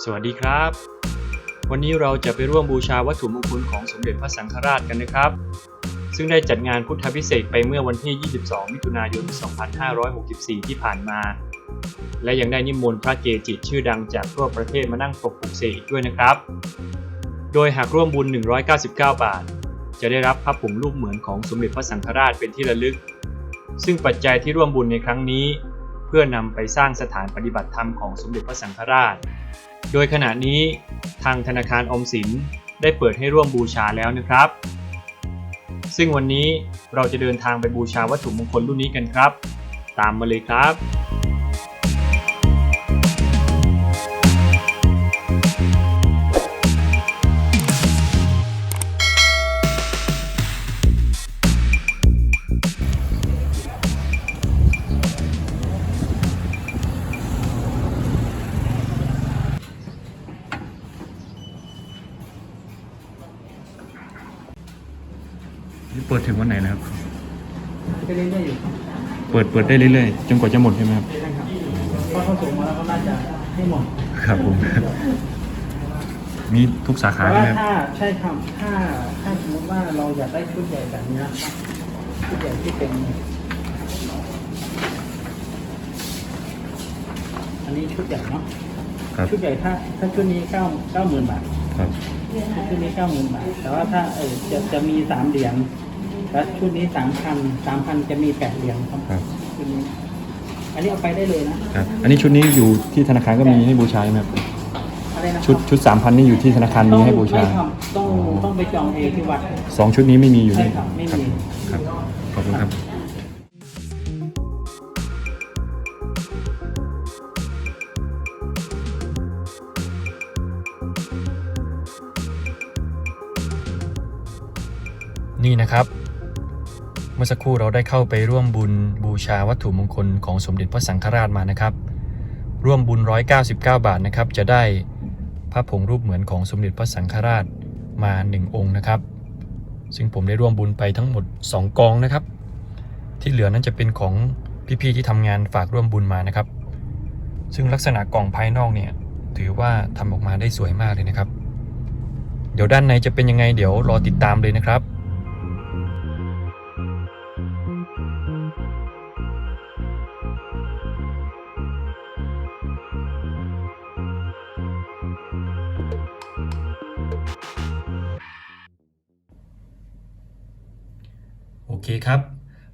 สวัสดีครับ วันนี้เราจะไปร่วมบูชาวัตถุมงคลของสมเด็จพระสังฆราชกันนะครับ ซึ่งได้จัดงานพุทธพิเศษไปเมื่อวันที่ 22 มิถุนายน 2564 ที่ผ่านมา และยังได้นิมนต์พระเกจิชื่อดังจากทั่วประเทศมานั่งปกปลุกเสกอีกด้วยนะครับ โดยหากร่วมบุญ 199 บาท จะได้รับพระผงรูปเหมือนของสมเด็จพระสังฆราชเป็นที่ระลึก ซึ่งปัจจัยที่ร่วมบุญในครั้งนี้ เพื่อนำไปสร้างสถานปฏิบัติธรรมของสมเด็จพระสังฆราช โดยขณะนี้ทางธนาคารอมสินได้เปิดให้ร่วมบูชาแล้วนะครับ ซึ่งวันนี้เราจะเดินทางไปบูชาวัตถุมงคลรุ่นนี้กันครับ ตามมาเลยครับ เปิดถึงวันไหนนะครับ ไปเรื่อยๆอยู่ครับเปิดเปิดได้เรื่อยๆจนกว่าจะหมดใช่ไหมครับ ใช่ครับเพราะเขาส่งมาแล้วก็น่าจะให้หมดครับผม มีทุกสาขาแต่ใช่ว่าไหมครับ ถ้าใช่ครับถ้าถ้าสมมติว่าเราอยากได้ชุดใหญ่แบบนี้นะครับชุดใหญ่ที่เป็น อันนี้ชุดใหญ่เนาะครับ ชุดใหญ่ถ้าถ้าชุดนี้เก้าเก้าหมื่นบาทครับ ชุดนี้เก้าหมื่นบาทแต่ว่าถ้าเออจะจะมีสามเหรียญ แล้วชุดนี้สามพันสามพันจะมีแปดเหรียญครับครับ ชุดนี้ อันนี้เอาไปได้เลยนะครับ อันนี้ชุดนี้อยู่ที่ธนาคารก็มีให้บูชาใช่ไหมครับอะไรนะครับชุดชุดสามพันนี่อยู่ที่ธนาคารมีให้บูชา ต้องต้องต้องไปจองเองที่วัด สองชุดนี้ไม่มีอยู่นี่ใช่ครับไม่มี ครับ ขอบคุณครับ นี่นะครับ เมื่อสักครู่เราได้เข้าไปร่วมบุญบูชาวัตถุมงคลของสมเด็จพระสังฆราชมานะครับ ร่วมบุญ 199 บาทนะครับ จะได้พระผงรูปเหมือนของสมเด็จพระสังฆราชมา 1 องค์นะครับ ซึ่งผมได้ร่วมบุญไปทั้งหมด 2 กองนะครับ ที่เหลือนั้นจะเป็นของพี่ๆที่ทำงานฝากร่วมบุญมานะครับ ซึ่งลักษณะกล่องภายนอกเนี่ยถือว่าทำออกมาได้สวยมากเลยนะครับ เดี๋ยวด้านในจะเป็นยังไงเดี๋ยวรอติดตามเลยนะครับ เคครับ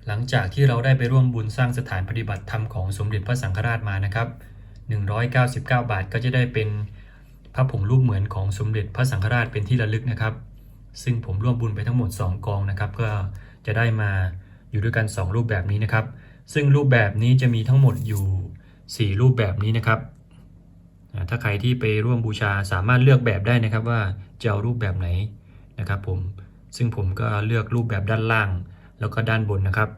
หลังจากที่เราได้ไปร่วมบุญสร้างสถานปฏิบัติธรรมของสมเด็จพระสังฆราชมานะครับ 199 บาทก็จะได้เป็นพระผงรูปเหมือนของสมเด็จพระสังฆราชเป็นที่ระลึกนะครับ ซึ่งผมร่วมบุญไปทั้งหมด 2 กองนะครับก็จะได้มาอยู่ด้วยกัน 2 รูปแบบนี้นะครับ ซึ่งรูปแบบนี้จะมีทั้งหมดอยู่ 4 รูปแบบนี้นะครับถ้าใครที่ไปร่วมบูชาสามารถเลือกแบบได้นะครับว่าจะเอารูปแบบไหนนะครับผมซึ่งผมก็เลือกรูปแบบด้านล่าง แล้วก็ด้านบนนะครับ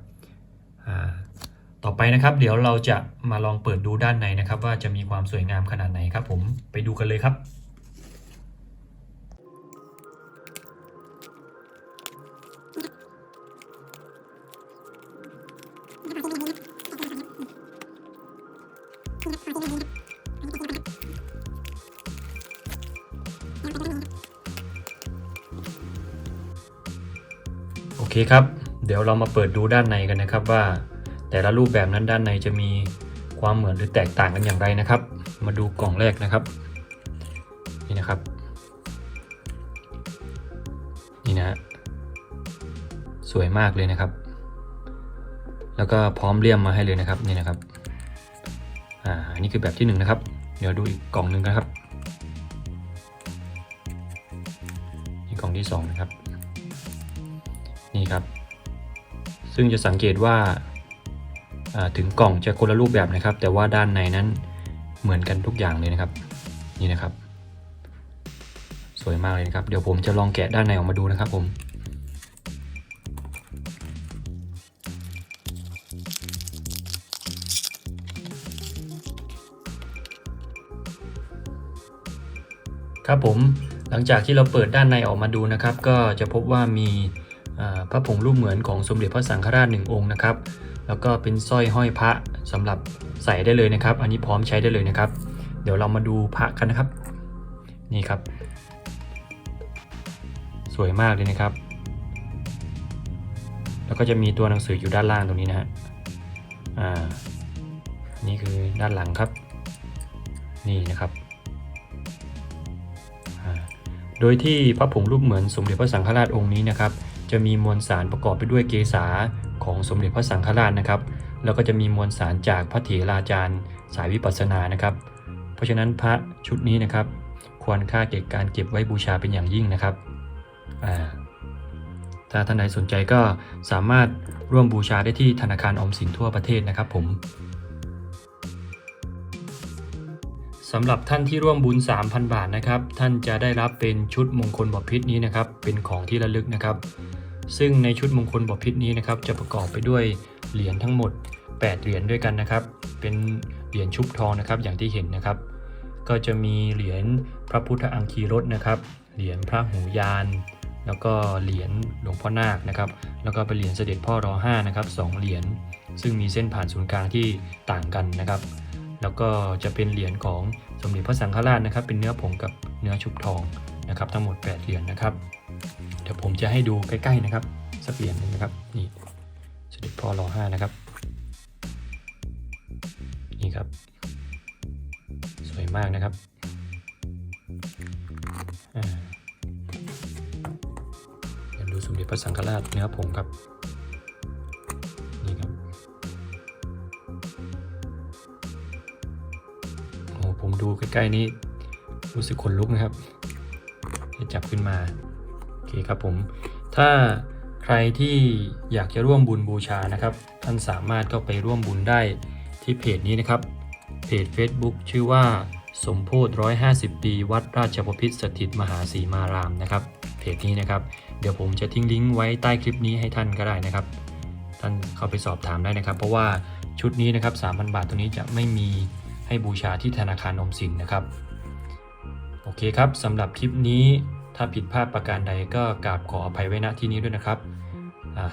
ต่อไปนะครับ เดี๋ยวเราจะมาลองเปิดดูด้านในนะครับ ว่าจะมีความสวยงามขนาดไหนครับ ผมไปดูกันเลยครับโอเคครับ ดี๋ยวเรามาเปิดดูด้านในกันนะครับว่า แต่ละรูปแบบนั้นด้านในจะมีความเหมือนหรือแตกต่างกันอย่างไรนะครับ มาดูกล่องแรกนะครับ นี่นะครับ นี่นะสวยมากเลยนะครับ แล้วก็พร้อมเลี่ยมมาให้เลยนะครับนี่นะครับอ่าอันนี้คือแบบที่หนึ่งนะครับ เดี๋ยวดูอีกกล่องหนึ่งกันครับนี่กล่องที่สองนะครับนี่ครับ ซึ่งจะสังเกตว่าถึงกล่องจะคนละรูปแบบนะครับ แต่ว่าด้านในนั้นเหมือนกันทุกอย่างเลยนะครับ นี่นะครับ สวยมากเลยนะครับ เดี๋ยวผมจะลองแกะด้านในออกมาดูนะครับผมครับผมหลังจากที่เราเปิดด้านในออกมาดูนะครับ ก็จะพบว่ามี พระผงรูปเหมือนของสมเด็จพระสังฆราชหนึ่งองค์นะครับ แล้วก็เป็นสร้อยห้อยพระสำหรับใส่ได้เลยนะครับ อันนี้พร้อมใช้ได้เลยนะครับ เดี๋ยวเรามาดูพระกันนะครับ นี่ครับ สวยมากเลยนะครับ แล้วก็จะมีตัวหนังสืออยู่ด้านล่างตรงนี้นะฮะอ่านี่คือด้านหลังครับ นี่นะครับโดยที่พระผงรูปเหมือนสมเด็จพระสังฆราชองค์นี้นะครับ จะมีมวลสารประกอบไปด้วยเกษาของสมเด็จพระสังฆราชนะครับ แล้วก็จะมีมวลสารจากพระเถราจารย์ สายวิปัสสนานะครับ เพราะฉะนั้นพระชุดนี้นะครับ ควรค่าเก็บการเก็บไว้บูชาเป็นอย่างยิ่งนะครับถ้าท่านใดสนใจก็สามารถร่วมบูชาได้ที่ธนาคารออมสินทั่วประเทศนะครับผม สำหรับท่านที่ร่วมบุญ 3,000 บาทนะครับ ท่านจะได้รับเป็นชุดมงคลบพิษนี้นะครับ เป็นของที่ระลึกนะครับ ซึ่งในชุดมงคลบพิษนี้นะครับ จะประกอบไปด้วยเหรียญทั้งหมด 8 เหรียญด้วยกันนะครับ เป็นเหรียญชุบทองนะครับ อย่างที่เห็นนะครับ ก็จะมีเหรียญพระพุทธอังคีรสนะครับ เหรียญพระหูยาน แล้วก็เหรียญหลวงพ่อนาคนะครับ แล้วก็เป็นเหรียญเสด็จพ่อรอ5นะครับสองเหรียญ ซึ่งมีเส้นผ่านศูนย์กลางที่ต่างกันนะครับ แล้วก็จะเป็นเหรียญของสมเด็จพระสังฆราชนะครับ เป็นเนื้อผงกับเนื้อชุบทองนะครับ ทั้งหมด 8 เหรียญนะครับ เดี๋ยวผมจะให้ดูใกล้ๆนะครับสักเหรียญนึงนะครับนี่สมเด็จพ่อรอ5นะครับ นี่ครับ สวยมากนะครับเดี๋ยวดูสมเด็จพระสังฆราชเนื้อผงครับ ดูใกล้ๆนี้ รู้สึกขนลุกนะครับจับขึ้นมา โอเคครับผม ถ้าใครที่อยากจะร่วมบุญบูชานะครับ ท่านสามารถเข้าไปร่วมบุญได้ที่เพจนี้นะครับ เพจ Facebook ชื่อว่าสมโพธิ150 ปี วัดราชบพิตรสถิตมหาสีมารามนะครับ เพจนี้นะครับ เดี๋ยวผมจะทิ้งลิงก์ไว้ใต้คลิปนี้ให้ท่านก็ได้นะครับ ท่านเข้าไปสอบถามได้นะครับ เพราะว่าชุดนี้นะครับ3,000 บาทตัวนี้จะไม่มี ให้บูชาที่ธนาคารอมสินนะครับ โอเคครับสำหรับคลิปนี้ถ้าผิดพลาดประการใดก็กราบขออภัยไว้ณที่นี้ด้วยนะครับ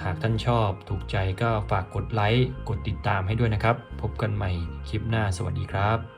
หากท่านชอบถูกใจก็ฝากกดไลค์ กดติดตามให้ด้วยนะครับ พบกันใหม่คลิปหน้าสวัสดีครับ